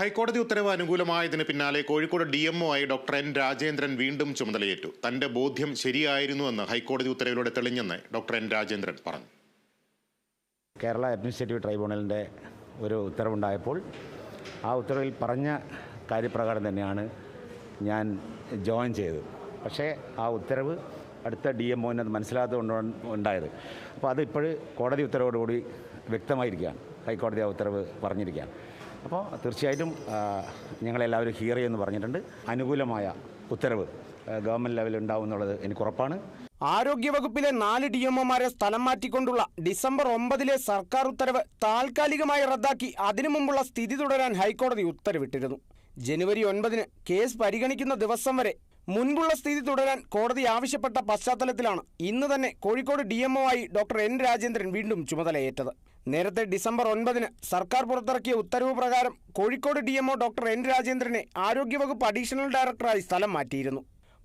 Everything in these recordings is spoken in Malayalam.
ഹൈക്കോടതി ഉത്തരവ് അനുകൂലമായതിന് പിന്നാലെ കോഴിക്കോട് ഡി ആയി ഡോക്ടർ എൻ രാജേന്ദ്രൻ വീണ്ടും ചുമതലയേറ്റു. തന്റെ ബോധ്യം ശരിയായിരുന്നു എന്ന് ഹൈക്കോടതി ഉത്തരവിലൂടെ തെളിഞ്ഞെന്ന് ഡോക്ടർ എൻ രാജേന്ദ്രൻ പറഞ്ഞു. കേരള അഡ്മിനിസ്ട്രേറ്റീവ് ട്രൈബ്യൂണലിന്റെ ഒരു ഉത്തരവുണ്ടായപ്പോൾ ആ ഉത്തരവിൽ പറഞ്ഞ കാര്യപ്രകാരം തന്നെയാണ് ഞാൻ ജോയിൻ ചെയ്തത്. പക്ഷേ ആ ഉത്തരവ് അടുത്ത ഡി എം ഒന്നത് മനസ്സിലാത്തതുകൊണ്ട് ഉണ്ടായത്. അപ്പോൾ അത് ഇപ്പോൾ കോടതി ഉത്തരവോടുകൂടി വ്യക്തമായിരിക്കുകയാണ്. ഹൈക്കോടതി ആ ഉത്തരവ് പറഞ്ഞിരിക്കുകയാണ്. അപ്പോൾ തീർച്ചയായിട്ടും ഞങ്ങളെല്ലാവരും ഹിയർ ചെയ്യുമെന്ന് പറഞ്ഞിട്ടുണ്ട്. അനുകൂലമായ ഉത്തരവ് ഗവൺമെന്റ് ലെവലിൽ ഉണ്ടാവും എന്നുള്ളത് എനിക്ക് ഉറപ്പാണ്. ആരോഗ്യവകുപ്പിലെ നാല് ഡി എംഒമാരെ സ്ഥലം മാറ്റിക്കൊണ്ടുള്ള ഡിസംബർ ഒമ്പതിലെ സർക്കാർ ഉത്തരവ് താൽക്കാലികമായി റദ്ദാക്കി. അതിനു മുമ്പുള്ള സ്ഥിതി തുടരാൻ ഹൈക്കോടതി ഉത്തരവിട്ടിരുന്നു. ജനുവരി ഒൻപതിന് കേസ് പരിഗണിക്കുന്ന ദിവസം വരെ മുൻപുള്ള സ്ഥിതി തുടരാൻ കോടതി ആവശ്യപ്പെട്ട പശ്ചാത്തലത്തിലാണ് ഇന്ന് തന്നെ കോഴിക്കോട് ഡി ആയി ഡോക്ടർ എൻ രാജേന്ദ്രൻ വീണ്ടും ചുമതലയേറ്റത്. നേരത്തെ ഡിസംബർ ഒൻപതിന് സർക്കാർ പുറത്തിറക്കിയ ഉത്തരവ് പ്രകാരം Kozhikode D MO doctor N രാജേന്ദ്രനെ ആരോഗ്യവകുപ്പ് അഡീഷണൽ ഡയറക്ടറായി സ്ഥലം മാറ്റിയിരുന്നു.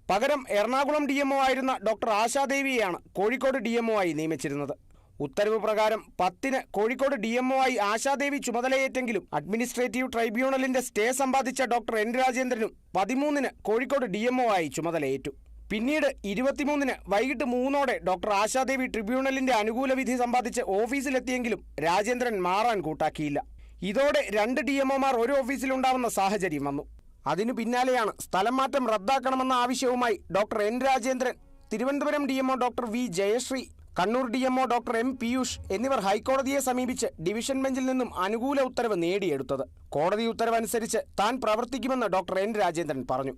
പകരം എറണാകുളം ഡി എംഒ ആയിരുന്ന ഡോക്ടർ ആശാദേവിയെയാണ് കോഴിക്കോട് ഡി എംഒ ആയി നിയമിച്ചിരുന്നത്. ഉത്തരവ് പ്രകാരം പത്തിന് കോഴിക്കോട് ഡി എംഒ ആയി ആശാദേവി ചുമതലയേറ്റെങ്കിലും അഡ്മിനിസ്ട്രേറ്റീവ് ട്രൈബ്യൂണലിന്റെ സ്റ്റേ സമ്പാദിച്ച ഡോക്ടർ എൻ രാജേന്ദ്രനും പതിമൂന്നിന് കോഴിക്കോട് ഡി എംഒ ആയി ചുമതലയേറ്റു. പിന്നീട് ഇരുപത്തിമൂന്നിന് വൈകിട്ട് മൂന്നോടെ ഡോക്ടർ ആശാദേവി ട്രിബ്യൂണലിന്റെ അനുകൂല വിധി സമ്പാദിച്ച് ഓഫീസിലെത്തിയെങ്കിലും രാജേന്ദ്രൻ മാറാൻ കൂട്ടാക്കിയില്ല. ഇതോടെ രണ്ട് ഡി എംഒമാർ ഒരു ഓഫീസിലുണ്ടാവുന്ന സാഹചര്യം വന്നു. അതിനു പിന്നാലെയാണ് സ്ഥലം മാറ്റം റദ്ദാക്കണമെന്ന ആവശ്യവുമായി doctor N Rajendran Thiruvananthapuram D MO doctor V Jayasree Kannur D MO doctor M Piyush എന്നിവർ ഹൈക്കോടതിയെ സമീപിച്ച് ഡിവിഷൻ ബെഞ്ചിൽ നിന്നും അനുകൂല ഉത്തരവ് നേടിയെടുത്തത്. കോടതി ഉത്തരവനുസരിച്ച് താൻ പ്രവർത്തിക്കുമെന്ന് ഡോക്ടർ എൻ രാജേന്ദ്രൻ പറഞ്ഞു.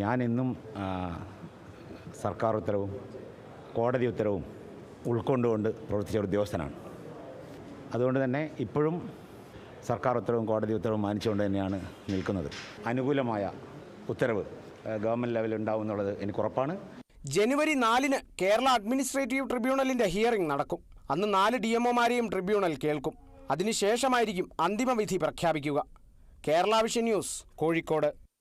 ഞാനിന്നും സർക്കാർ ഉത്തരവും കോടതി ഉത്തരവും ഉൾക്കൊണ്ടുകൊണ്ട് പ്രവർത്തിച്ച ഒരു ഉദ്യോഗസ്ഥനാണ്. അതുകൊണ്ട് തന്നെ ഇപ്പോഴും സർക്കാർ ഉത്തരവും കോടതി ഉത്തരവും മാനിച്ചുകൊണ്ട് തന്നെയാണ് നിൽക്കുന്നത്. അനുകൂലമായ ഉത്തരവ് ഗവൺമെന്റ് ലെവലിൽ ഉണ്ടാവും എന്നുള്ളത് എനിക്ക് ഉറപ്പാണ്. ജനുവരി നാലിന് കേരള അഡ്മിനിസ്ട്രേറ്റീവ് ട്രിബ്യൂണലിന്റെ ഹിയറിംഗ് നടക്കും. അന്ന് നാല് ഡി എംഒമാരെയും ട്രിബ്യൂണൽ കേൾക്കും. അതിനുശേഷമായിരിക്കും അന്തിമ വിധി പ്രഖ്യാപിക്കുക. Kerala vision news Kozhikode.